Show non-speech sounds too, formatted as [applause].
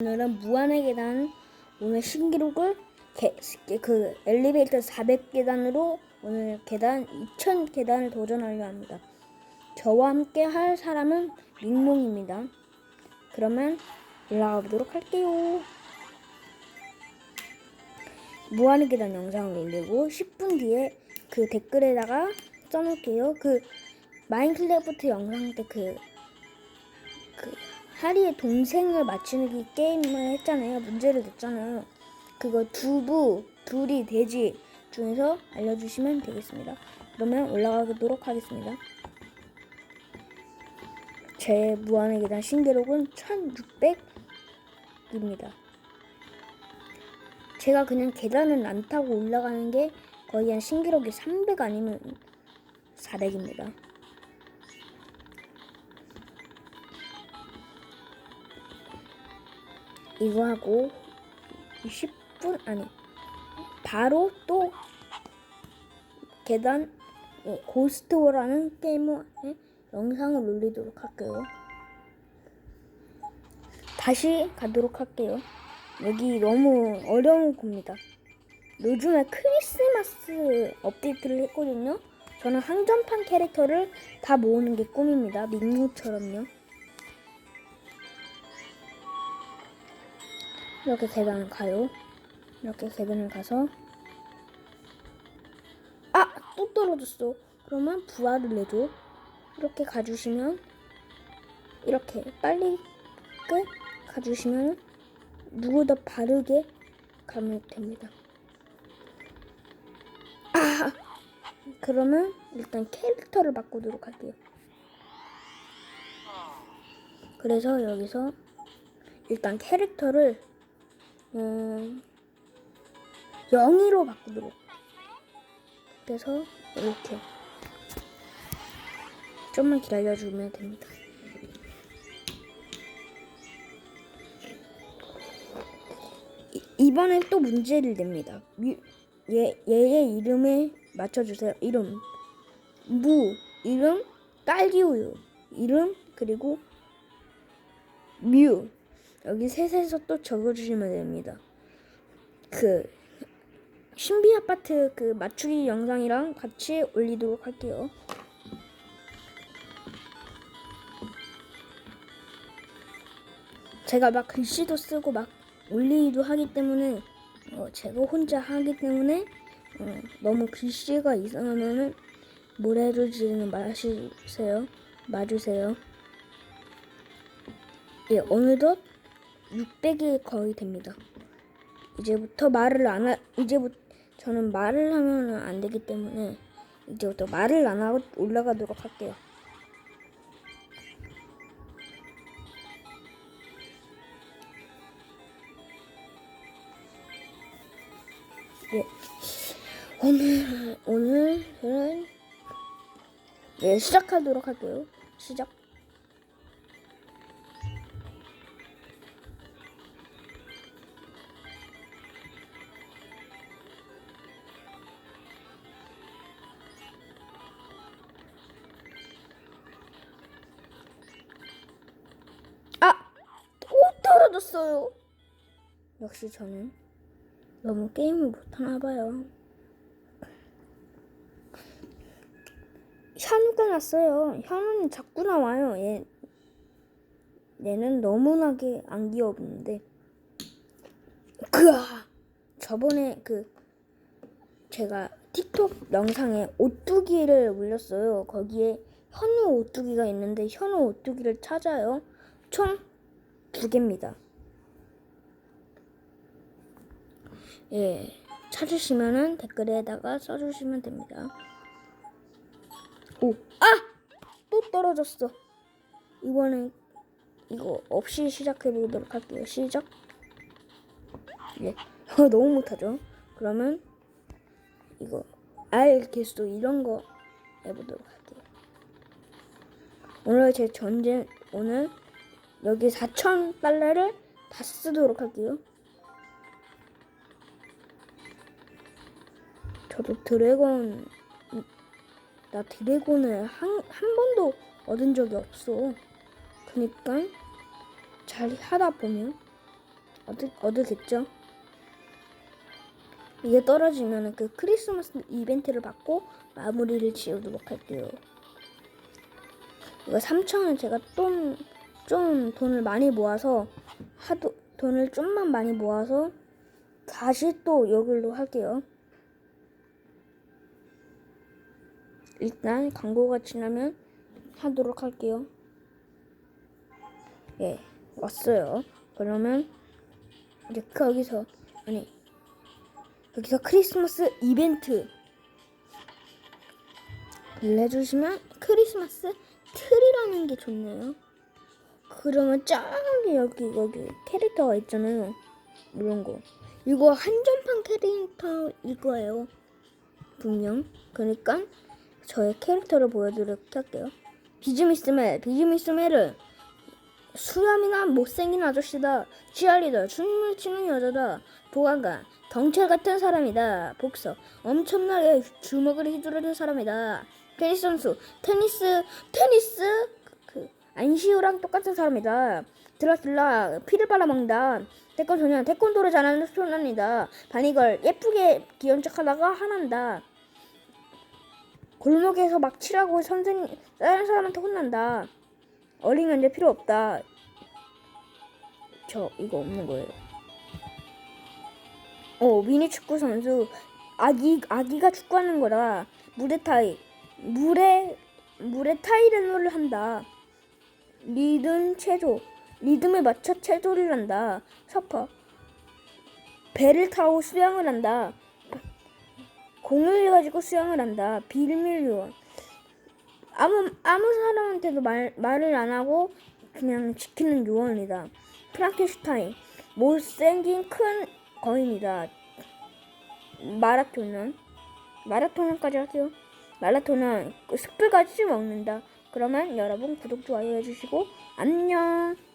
오늘은 무한의 계단 오늘 신기록을 개, 그 엘리베이터 400계단으로 오늘 계단 2000 계단을 도전하려 합니다. 저와 함께 할 사람은 민몽입니다. 그러면 올라가 보도록 할게요. 무한의 계단 영상을 올리고 10분 뒤에 그 댓글에다가 써놓을게요. 그 마인크래프트 영상 때그 그 하리의 동생을 맞추는 그 게임을 했잖아요. 문제를 냈잖아요. 그거 두부, 둘이 돼지 중에서 알려주시면 되겠습니다. 그러면 올라가도록 하겠습니다. 제 무한의 계단 신기록은 1600입니다. 제가 그냥 계단은 안 타고 올라가는 게 거의 한 신기록이 300 아니면 400입니다. 이거 하고 10분 아니 바로 또 계단 예, 고스트워라는 게임의 영상을 올리도록 할게요. 다시 가도록 할게요. 여기 너무 어려운 겁니다. 요즘에 크리스마스 업데이트를 했거든요. 저는 한정판 캐릭터를 다 모으는 게 꿈입니다. 민무처럼요. 이렇게 계단을 가요. 이렇게 계단을 가서 아! 또 떨어졌어. 그러면 부활을 내줘. 이렇게 가주시면 이렇게 빨리 끝 가주시면 누구보다 바르게 가면 됩니다. 아! 그러면 일단 캐릭터를 바꾸도록 할게요. 그래서 여기서 일단 캐릭터를 음, 0으로 바꾸도록. 그래서 이렇게 좀만 기다려주면 됩니다. 이- 이번엔 또 문제를 냅니다. 뮤, 얘, 얘의 이름에 맞춰주세요. 이름. 무, 이름, 딸기우유, 이름, 그리고 뮤. 여기 셋에서 또 적어주시면 됩니다. 그 신비 아파트 그 맞추기 영상이랑 같이 올리도록 할게요. 제가 막 글씨도 쓰고 막 올리기도 하기 때문에 어, 제가 혼자 하기 때문에 어, 너무 글씨가 이상하면은 모래를 지르는 마시세요. 마주세요. 예, 어느덧 600이 거의 됩니다. 이제부터 말을 안 하, 이제부터 저는 말을 하면 안 되기 때문에 이제부터 말을 안 하고 올라가도록 할게요. 예. 오늘 오늘은 예 시작하도록 할게요. 시작. 떨어졌어요. 역시 저는 너무 게임을 못하나 봐요. 현우가 났어요. 현우는 자꾸 나와요. 얘, 얘는 너무나게 안 귀엽는데. 그아! 저번에 그, 제가 틱톡 영상에 오뚜기를 올렸어요. 거기에 현우 오뚜기가 있는데 현우 오뚜기를 찾아요. 총 두 개입니다. 예, 찾으시면은 댓글에다가 써주시면 됩니다. 오, 아! 또 떨어졌어. 이번엔 이거 없이 시작해 보도록 할게요. 시작. 예, [laughs] 너무 못하죠. 그러면 이거 알 개수 이런 거 해보도록 할게요. 오늘 제 전쟁 오늘 여기 4천 달러를 다 쓰도록 할게요. 저도 드래곤 나 드래곤을 한, 한 번도 얻은 적이 없어. 그니까 잘 하다 보면 얻을, 얻으겠죠? 이게 떨어지면 그 크리스마스 이벤트를 받고 마무리를 지어도록 할게요. 이거 3천원 제가 좀, 좀 돈을 많이 모아서 하도 돈을 좀만 많이 모아서 다시 또 여기로 할게요. 일단 광고가 지나면 하도록 할게요. 예, 왔어요. 그러면 이제 거기서 아니 여기서 크리스마스 이벤트 를 해주시면 크리스마스 트리라는 게 좋네요. 그러면 저기 여기 여기 캐릭터가 있잖아요. 이런 거. 이거 한정판 캐릭터일 거예요. 분명. 그러니까 저의 캐릭터를 보여드리도록 할게요. 비즈미스멜, 비즈미스멜은 수염이나 못생긴 아저씨다. 치아리더, 춤을 추는 여자다. 보안관, 경찰 같은 사람이다. 복서, 엄청나게 주먹을 휘두르는 사람이다. 테니스 선수, 테니스, 테니스, 그, 안시우랑 똑같은 사람이다. 드라큘라, 피를 빨아먹는다. 태권 소년, 태권도를 잘하는 소년이다. 바니걸, 예쁘게 귀여운 척 하다가 화난다. 골목에서 막 치라고 선생님, 다른 사람한테 혼난다. 어린 연재 필요 없다. 저 이거 없는 거예요. 어 미니 축구 선수 아기 아기가 축구하는 거라 물에 타이 물에 물에 타이레놀을 한다. 리듬 체조 리듬에 맞춰 체조를 한다. 서퍼 배를 타고 수영을 한다. 공을 가지고 수영을 한다. 비밀 요원 아무 아무 사람한테도 말 말을 안 하고 그냥 지키는 요원이다. 프랑켄슈타인 못생긴 큰 거인이다. 마라토는 마라토는까지 할게요. 마라토는 그 숯불까지 먹는다. 그러면 여러분 구독 좋아요 해주시고 안녕.